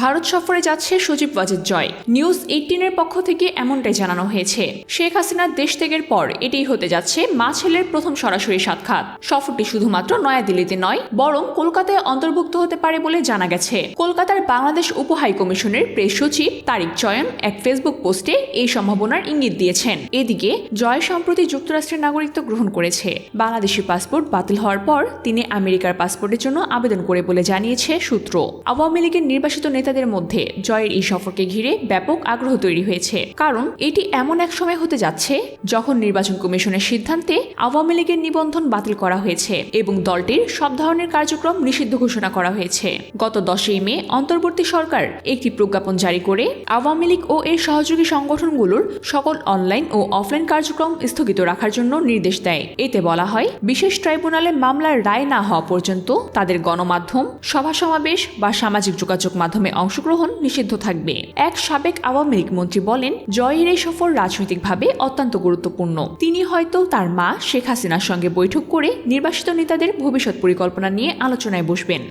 ভারত সফরে যাচ্ছে সজীব ওয়াজেদ জয়। নিউজ এইটিনের পক্ষ থেকে এমনটাই জানানো হয়েছে। শেখ হাসিনার দেশ ত্যাগের পর এটাই হতে যাচ্ছে মা ছেলের প্রথম সরাসরি সাক্ষাৎ। সফরটি শুধুমাত্র নয়াদিল্লিতে নয়, বরং কলকাতায় অন্তর্ভুক্ত হতে পারে বলে জানা গেছে। কলকাতার বাংলাদেশ উপ হাই কমিশনের প্রেস সচিব তারিক চয়ন এক ফেসবুক পোস্টে এই সম্ভাবনার ইঙ্গিত দিয়েছেন। এদিকে, জয় সম্প্রতি যুক্তরাষ্ট্রের নাগরিকত্ব গ্রহণ করেছে। বাংলাদেশি পাসপোর্ট বাতিল হওয়ার পর তিনি আমেরিকার পাসপোর্টের জন্য আবেদন করে বলে জানিয়েছে সূত্র। আওয়ামী লীগের নির্বাসিত নেতাদের মধ্যে জয়ের এই সফরকে ঘিরে ব্যাপক আগ্রহ তৈরি হয়েছে। কারণ এটি এমন এক সময় হতে যাচ্ছে যখন নির্বাচন কমিশনের সিদ্ধান্তে আওয়ামী লীগের নিবন্ধন বাতিল করা হয়েছে এবং দলটির সব ধরনের কার্যক্রম নিষিদ্ধ ঘোষণা করা হয়েছে। গত দশই মে অন্তর্বর্তী সরকার একটি প্রজ্ঞাপন জারি করে আওয়ামী লীগ ও এর সহযোগী সংগঠনগুলোর সকল অনলাইন ও অফলাইন কার্যক্রম স্থগিত রাখার জন্য নির্দেশ দেয়। এতে বলা হয়, বিশেষ ট্রাইব্যুনালে মামলার রায় না হওয়া পর্যন্ত তাদের গণমাধ্যম, সভা সমাবেশ বা সামাজিক যোগাযোগ মাধ্যমে অংশগ্রহণ নিষিদ্ধ থাকবে। এক সাবেক আওয়ামী লীগ মন্ত্রী বলেন, জয়ের এই সফর রাজনৈতিকভাবে অত্যন্ত গুরুত্বপূর্ণ। তিনি হয়তো তার মা শেখ হাসিনার সঙ্গে বৈঠক করে নির্বাসিত নেতাদের ভবিষ্যৎ পরিকল্পনা নিয়ে আলোচনায় বসবেন।